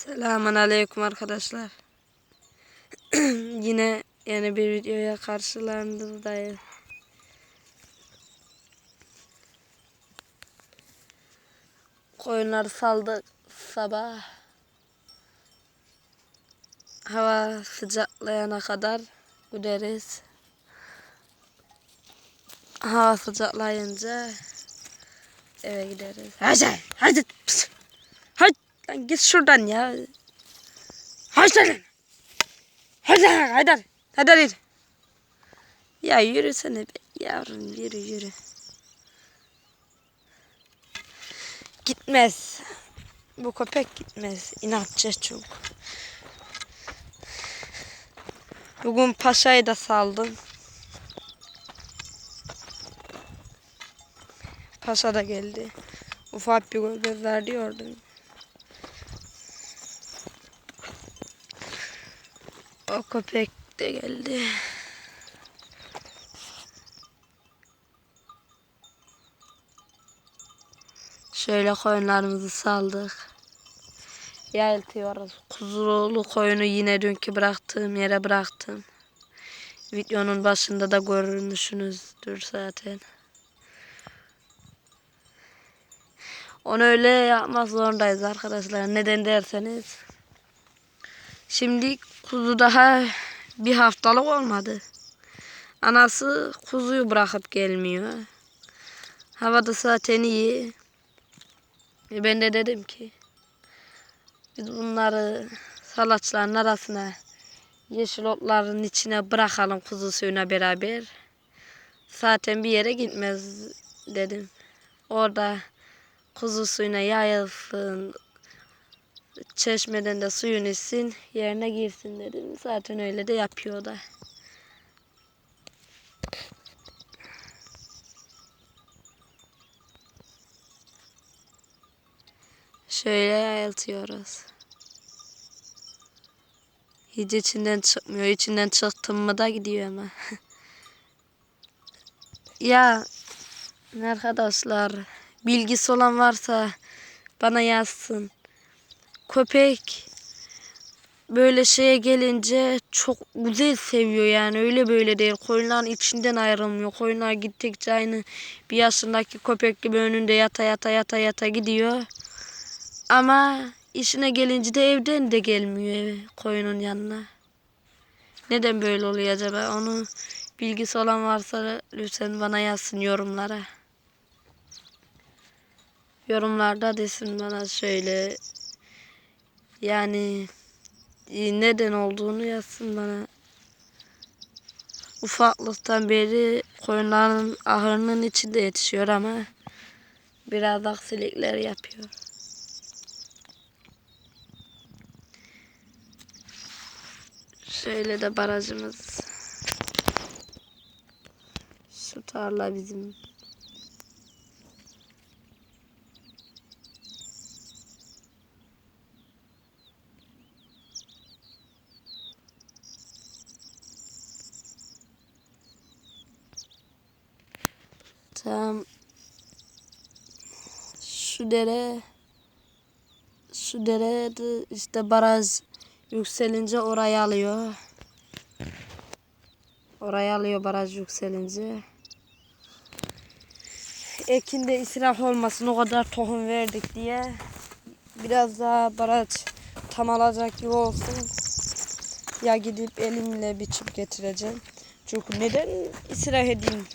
Selamun Aleyküm arkadaşlar. Yine yeni bir videoya karşılarınızdayız. Koyunları saldık sabah. Hava sıcaklayana kadar gideriz. Hava sıcaklayınca eve gideriz. Hadi, hadi. Lan git şuradan ya. Lan. Hadi hadi hadi hadi. Ya yürüsene be yavrum yürü yürü. Gitmez. Bu köpek gitmez. İnatçı çok. Bugün paşayı da saldım. Paşa da geldi. Ufak bir göz verdi ordum. O köpek de geldi. Şöyle koyunlarımızı saldık. Yayıltıyoruz. Kuzulu koyunu yine dünkü bıraktığım yere bıraktım. Videonun başında da görmüşsünüzdür zaten. Onu öyle yapmak zorundayız arkadaşlar. Neden derseniz. Şimdi kuzu daha bir haftalık olmadı. Anası kuzuyu bırakıp gelmiyor. Hava da zaten iyi. E ben de dedim ki biz bunları salaçların arasına yeşil otların içine bırakalım kuzu suyuna beraber. Zaten bir yere gitmez dedim. Orada kuzu suyuna yayılsın, çeşmeden de suyun içsin, yerine girsin dedim. Zaten öyle de yapıyor da. Şöyle yayıltıyoruz. Hiç içinden çıkmıyor. İçinden çıktım mı da gidiyor ama. ya arkadaşlar bilgisi olan varsa bana yazsın. Köpek böyle şeye gelince çok güzel seviyor yani öyle böyle değil. Koyunların içinden ayrılmıyor. Koyunlar gittikçe aynı bir yaşındaki köpek gibi önünde yata yata yata yata gidiyor. Ama işine gelince de evden de gelmiyor eve, koyunun yanına. Neden böyle oluyor acaba? Onu bilgisi olan varsa lütfen bana yazsın yorumlara. Yorumlarda desin bana şöyle yani e, neden olduğunu yazsın bana. Ufaklıktan beri koyunların ahırının içinde yetişiyor ama biraz aksilikler yapıyor. Şöyle de barajımız. Şu tarla bizim. Tam şu dere şu dere de işte baraj yükselince orayı alıyor. Orayı alıyor baraj yükselince. Ekinde israf olmasın o kadar tohum verdik diye biraz daha baraj tam alacak gibi olsun. Ya gidip elimle biçip getireceğim. Çünkü neden israf edeyim?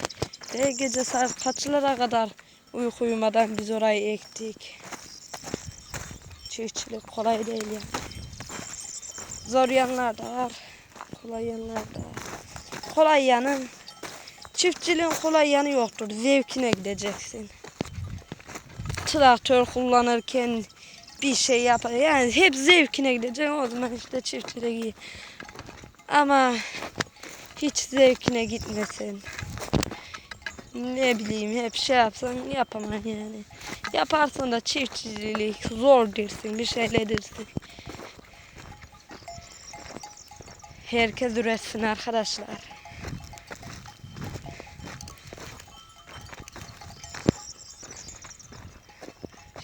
De gece saat kaçlara kadar uyku uyumadan biz orayı ektik. Çiftçilik kolay değil ya. Zor yanlar da var. Kolay yanlar da var. Kolay yanın çiftçiliğin kolay yanı yoktur. Zevkine gideceksin. Traktör kullanırken bir şey yapar. Yani hep zevkine gideceksin. O zaman işte çiftçilik iyi. Ama hiç zevkine gitmesin. Ne bileyim hep şey yapsan yapamam yani. Yaparsan da çiftçilik zor dersin bir şeyler dersin. Herkes üretsin arkadaşlar.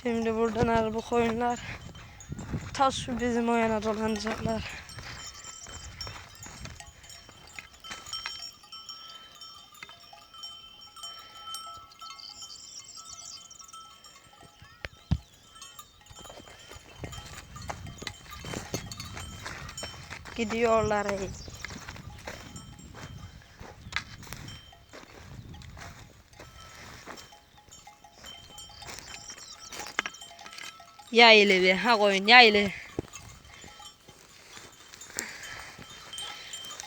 Şimdi buradan araba koyunlar Ta şu bizim o yana dolanacaklar. Gidiyorlar. Yaylı bir ha koyun yaylı.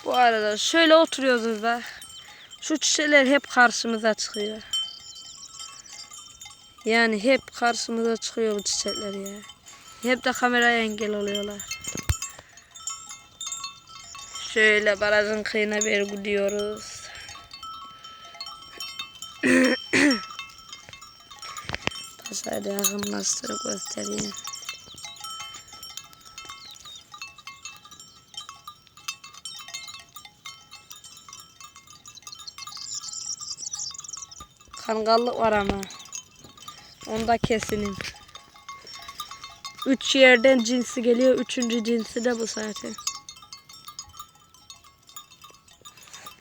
Bu arada şöyle oturuyoruz da şu çiçekler hep karşımıza çıkıyor. Yani hep karşımıza çıkıyor bu çiçekler ya. Hep de kameraya engel oluyorlar. Şöyle barajın kıyına bir gidiyoruz. Taşayla yakınlaştırıp göstereyim. Kangallık var ama. Onda kesinim. Üç yerden cinsi geliyor. Üçüncü cinsi de bu zaten.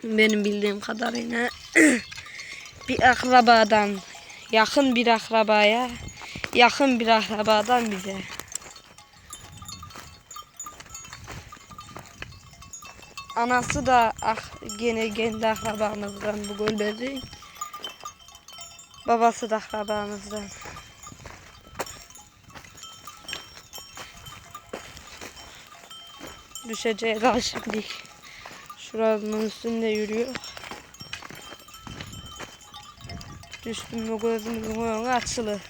Benim bildiğim kadarıyla bir akrabadan yakın bir akrabaya yakın bir akrabadan bize. Anası da ah, gene kendi akrabamızdan bu gölbezi. Babası da akrabamızdan. Düşeceğe karşı değil. Şuranın üstünde yürüyor. Düştüm mü gözümüzün oyunu açılı.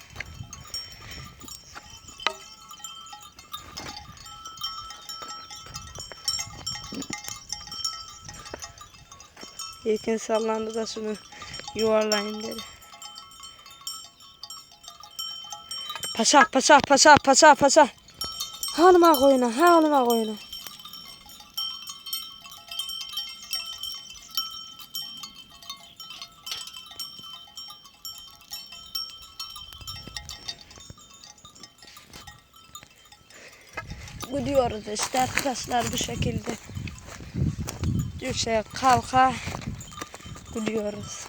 Yelken sallandı da şunu yuvarlayın dedi. Paşa paşa paşa paşa paşa. Hanıma koyuna hanıma koyuna. Gidiyoruz işte arkadaşlar bu şekilde. Düşe kalka gidiyoruz.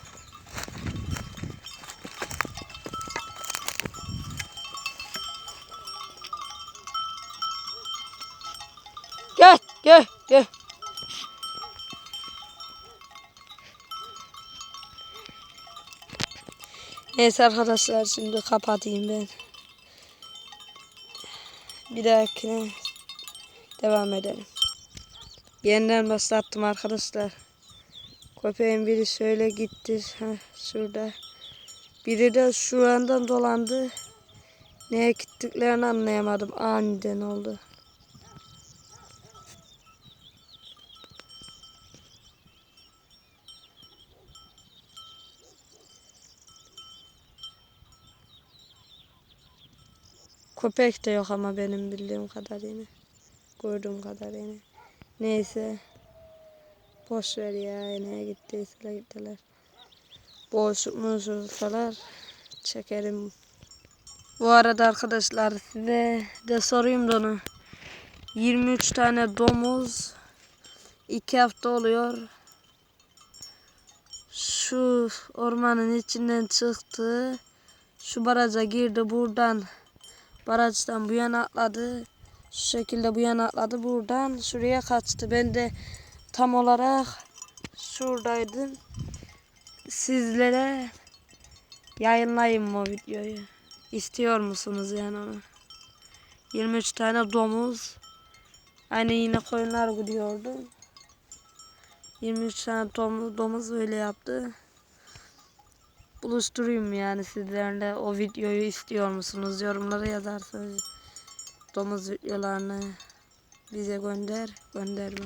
Gel gel gel. Neyse arkadaşlar şimdi kapatayım ben. Bir dahakine devam edelim. Yeniden başlattım arkadaşlar. Köpeğin biri şöyle gitti. Heh, şurada. Biri de şu yandan dolandı. Neye gittiklerini anlayamadım. Aniden oldu. Köpek de yok ama benim bildiğim kadarıyla. Gördüğüm kadarıyla. Neyse. Boş ver ya. Neye gittiyse gittiler. Boşluk mu çekerim. Bu arada arkadaşlar size de sorayım da onu. 23 tane domuz 2 hafta oluyor. Şu ormanın içinden çıktı. Şu baraja girdi buradan. Barajdan bu yana atladı. Şu şekilde bu yana atladı. Buradan şuraya kaçtı. Ben de tam olarak şuradaydım. Sizlere yayınlayayım o videoyu. İstiyor musunuz yani onu? 23 tane domuz. Aynı yine koyunlar gidiyordu. 23 tane domuz, domuz öyle yaptı. Buluşturayım yani sizlerle o videoyu istiyor musunuz? Yorumlara yazarsanız domuz videolarını bize gönder, gönderme.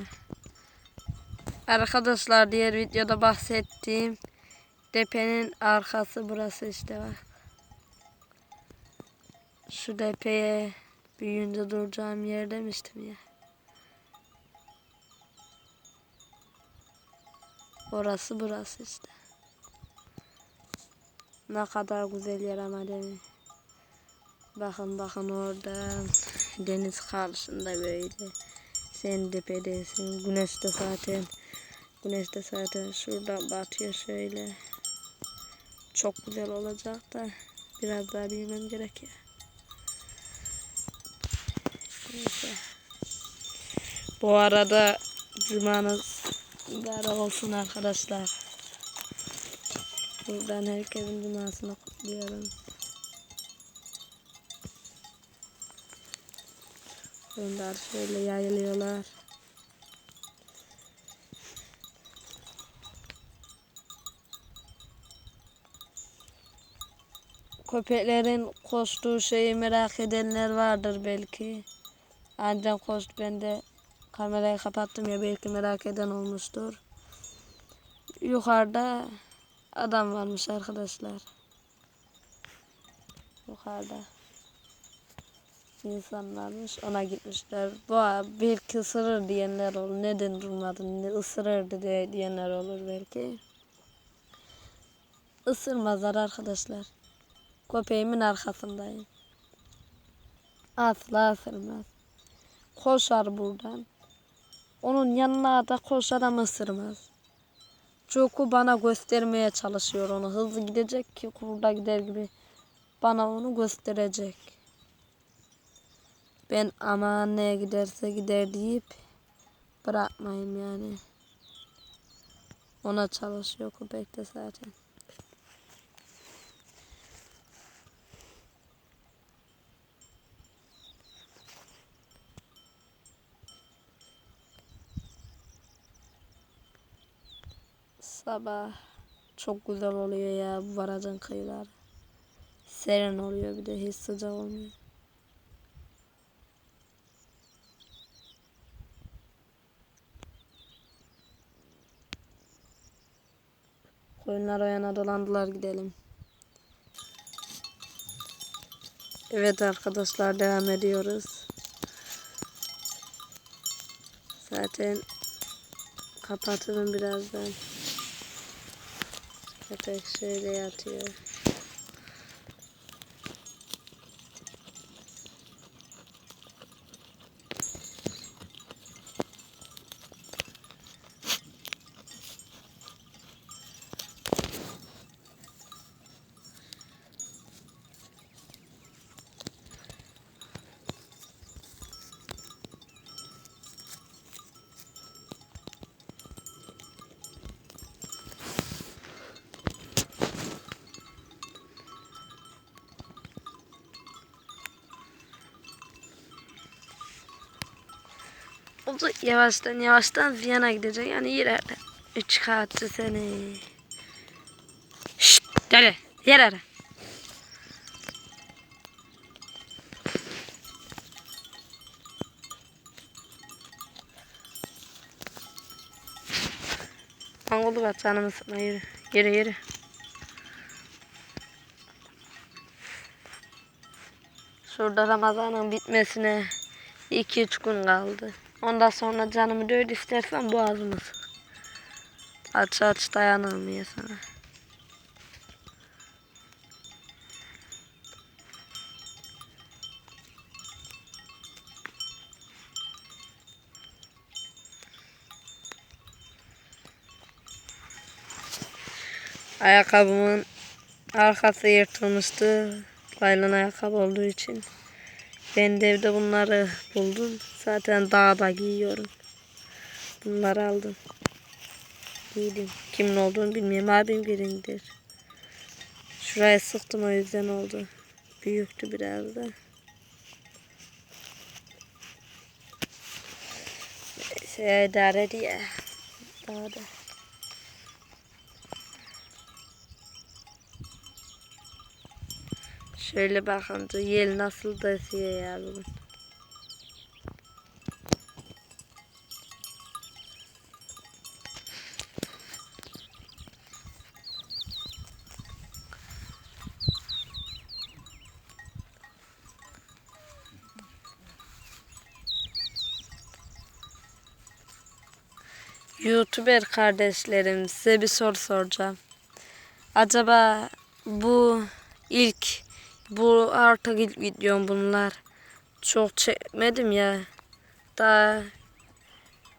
Arkadaşlar diğer videoda bahsettiğim depenin arkası burası işte bak. Şu depeye büyüyünce duracağım yer demiştim ya. Orası burası işte. Ne kadar güzel yer ama değil mi? Bakın bakın oradan deniz karşısında böyle. Sen tepedesin. Güneş de zaten güneş de zaten şuradan batıyor şöyle. Çok güzel olacak da biraz daha bilmem gerekiyor. Neyse. Bu arada cumanız mübarek olsun arkadaşlar. Buradan herkesin cumasını kutluyorum. Bunlar şöyle yayılıyorlar. Köpeklerin koştuğu şeyi merak edenler vardır belki. Ancak koştu ben de kamerayı kapattım ya belki merak eden olmuştur. Yukarıda adam varmış arkadaşlar. Yukarıda insan varmış ona gitmişler. Bu belki ısırır diyenler olur. Neden durmadın? Ne ısırırdı diye diyenler olur belki. Isırmazlar arkadaşlar. Köpeğimin arkasındayım. Asla ısırmaz. Koşar buradan. Onun yanına da koşar ama ısırmaz. Çünkü bana göstermeye çalışıyor onu. Hızlı gidecek ki kurda gider gibi bana onu gösterecek. Ben aman neye giderse gider deyip bırakmayayım yani. Ona çalışıyor köpek de zaten. Sabah çok güzel oluyor ya bu barajın kıyıları. Serin oluyor bir de hiç sıcak olmuyor. Koyunlar o yana dolandılar gidelim. Evet arkadaşlar devam ediyoruz. Zaten kapatırım birazdan. Köpek şöyle yatıyor. Oldu yavaştan yavaştan Viyana gidecek. Yani ileride. Üç katı seni. Şşt deli. Yer ara. Angolu bak canımı sıkma yürü. Yürü yürü. Şurada Ramazan'ın bitmesine 2-3 gün kaldı. Ondan sonra canımı dövdü istersen boğazımı. Aç aç dayanamıyor sana. Ayakkabımın arkası yırtılmıştı. Laylon ayakkabı olduğu için. Ben de evde bunları buldum. Zaten dağda giyiyorum. Bunları aldım. Giydim. Kimin olduğunu bilmiyorum. Abim girindir. Şuraya sıktım o yüzden oldu. Büyüktü biraz da. Şey idare diye. Dağda. Şöyle bakınca yel nasıl da esiyor ya bugün. YouTuber kardeşlerim size bir soru soracağım. Acaba bu ilk Bu artık ilk videom bunlar. Çok çekmedim ya. Daha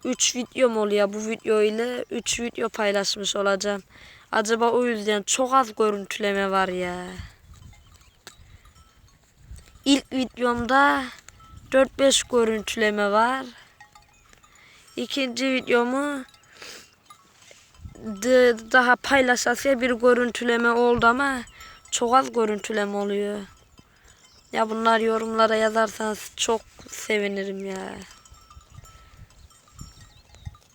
3 videom oluyor bu video ile 3 video paylaşmış olacağım. Acaba o yüzden çok az görüntüleme var ya. İlk videomda 4-5 görüntüleme var. İkinci videomu daha paylaşasıya bir görüntüleme oldu ama çok az görüntüleme oluyor. Ya bunlar yorumlara yazarsanız çok sevinirim ya.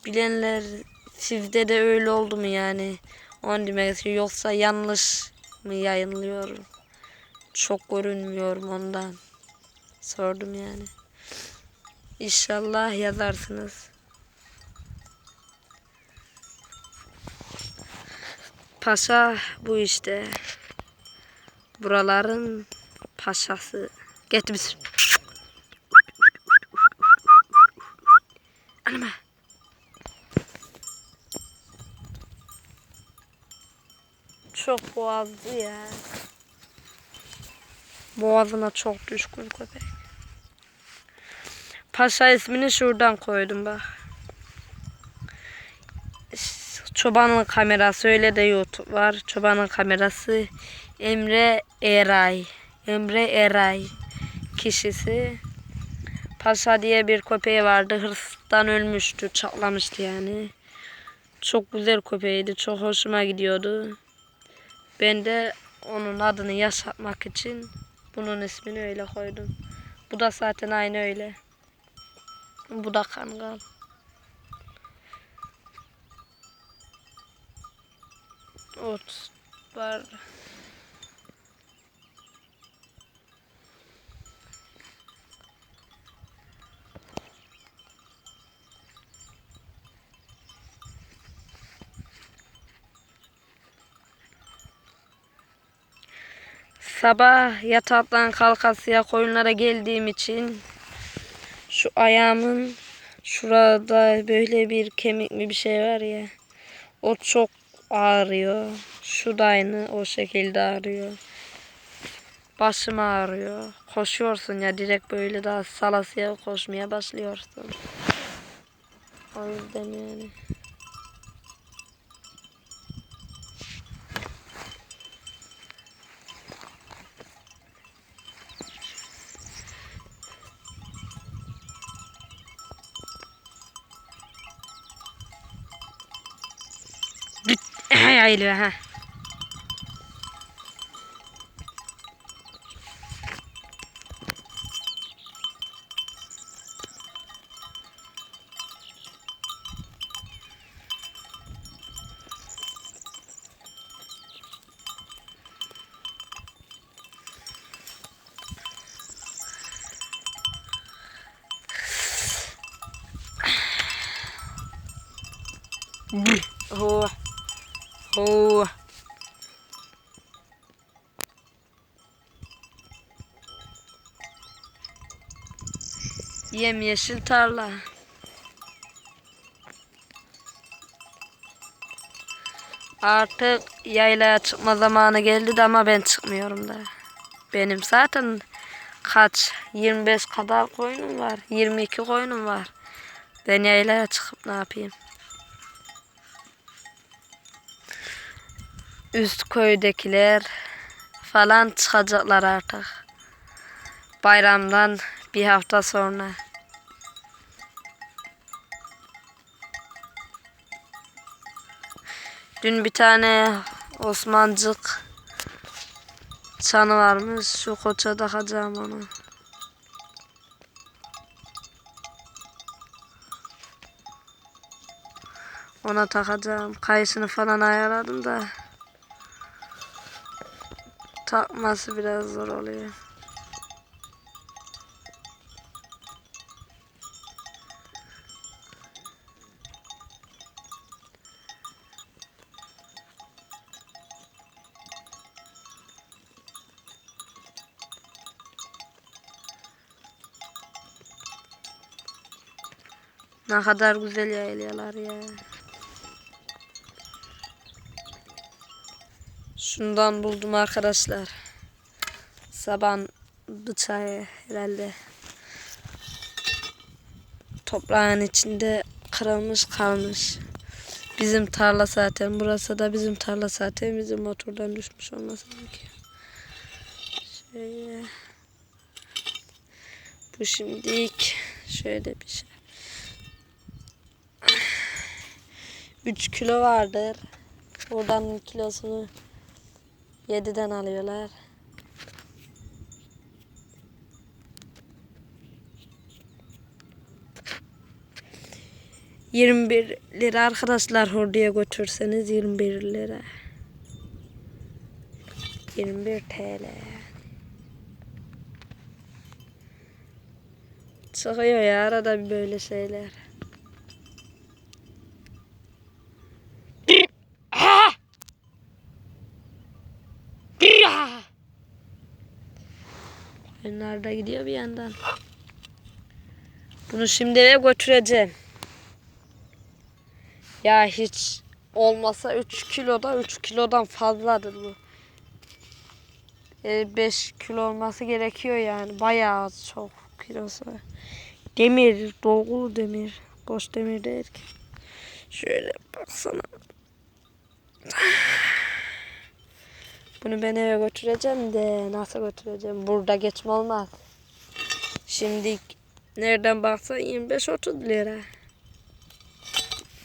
Bilenler sizde de öyle oldu mu yani? Onu demek. Yoksa yanlış mı yayınlıyorum? Çok görünmüyorum ondan. Sordum yani. İnşallah yazarsınız. Paşa bu işte. Buraların paşası. Getir Anama. Çok boğazlı ya. Boğazına çok düşkün köpek. Paşa ismini şuradan koydum bak. Çobanın kamerası öyle de YouTube var. Çobanın kamerası Emre Eray. Emre Eray kişisi. Paşa diye bir köpeği vardı. Hırstan ölmüştü. Çatlamıştı yani. Çok güzel köpeğiydi. Çok hoşuma gidiyordu. Ben de onun adını yaşatmak için bunun ismini öyle koydum. Bu da zaten aynı öyle. Bu da kangal. Ot var. Sabah yataktan kalkasıya koyunlara geldiğim için şu ayağımın şurada böyle bir kemik mi bir şey var ya. O çok ağrıyor. Şu da aynı o şekilde ağrıyor. Başım ağrıyor. Koşuyorsun ya direkt böyle daha salasıya koşmaya başlıyorsun. O yüzden yani. เลยค่ะ Mm-hmm. Yemyeşil tarla. Artık yaylaya çıkma zamanı geldi de ama ben çıkmıyorum da. Benim zaten kaç 25 kadar koyunum var. 22 koyunum var. Ben yaylaya çıkıp ne yapayım? üst köydekiler falan çıkacaklar artık. Bayramdan bir hafta sonra. Dün bir tane Osmancık çanı varmış. Şu koça takacağım onu. Ona takacağım. Kayısını falan ayarladım da takması biraz zor oluyor. Ne kadar güzel yayılıyorlar ya. Şundan buldum arkadaşlar. Saban bıçağı herhalde. Toprağın içinde kırılmış kalmış. Bizim tarla zaten. Burası da bizim tarla zaten. Bizim motordan düşmüş olması gerekiyor. Şöyle. Bu şimdilik şöyle bir şey. 3 kilo vardır. Buradan kilosunu 7'den alıyorlar. Yirmi bir lira arkadaşlar hurduya götürseniz 21 lira. 21 TL. Çıkıyor ya arada bir böyle şeyler. Oyunlar da gidiyor bir yandan. Bunu şimdi eve götüreceğim. Ya hiç olmasa 3 kiloda 3 kilodan fazladır bu. 5 kilo olması gerekiyor yani. Bayağı çok kilosu. Demir, dolgulu demir. Boş demir değil ki. Şöyle baksana. Bunu ben eve götüreceğim de nasıl götüreceğim? Burada geçme olmaz. Şimdi nereden baksan 25-30 lira.